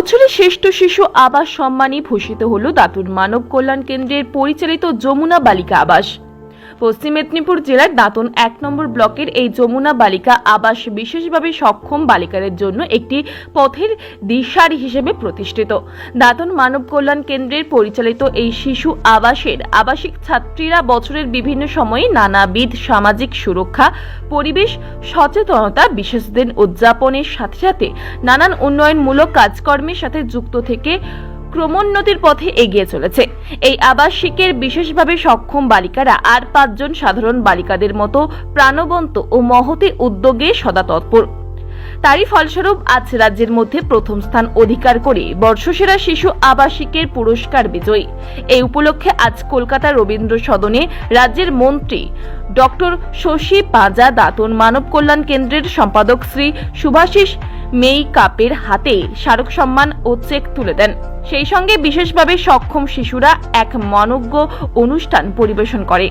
বছরের শ্রেষ্ঠ শিশু আবাস সম্মানে ভূষিত হল দাতুর মানব কল্যাণ কেন্দ্রের পরিচালিত যমুনা বালিকা আবাস। পশ্চিম মেদিনীপুর জেলার দাঁতন এক নম্বর ব্লকের এই যমুনা বালিকা আবাস বিশেষভাবে সক্ষম বালিকাদের জন্য একটি পথের দিশারি হিসেবে প্রতিষ্ঠিত। দাঁতন মানব কল্যাণ কেন্দ্রের পরিচালিত এই শিশু আবাসের আবাসিক ছাত্রীরা বছরের বিভিন্ন সময়ে নানাবিধ সামাজিক সুরক্ষা, পরিবেশ সচেতনতা, বিশেষ দিন উদযাপনের সাথে সাথে নানান উন্নয়নমূলক কাজকর্মের সাথে যুক্ত থেকে ক্রমোন্নতির পথে এগিয়ে চলেছে। এই আবাসিকের বিশেষভাবে সক্ষম বালিকারা আর পাঁচজন সাধারণ বালিকাদের মতো প্রাণবন্ত ও মহতে উদ্যোগে সদা তৎপর। তারই ফলস্বরূপ আজ রাজ্যের মধ্যে প্রথম স্থান অধিকার করে বর্ষসেরা শিশু আবাসিকের পুরস্কার বিজয়ী। এই উপলক্ষে আজ কলকাতা রবীন্দ্র সদনে রাজ্যের মন্ত্রী ডক্টর শশী পাজা, দাতন মানব কল্যাণ কেন্দ্রের সম্পাদক শ্রী সুভাষিস মেই কাপের হাতে স্মারক সম্মান ও চেক তুলে দেন। সেই সঙ্গে বিশেষভাবে সক্ষম শিশুরা এক মনজ্ঞ অনুষ্ঠান পরিবেশন করে।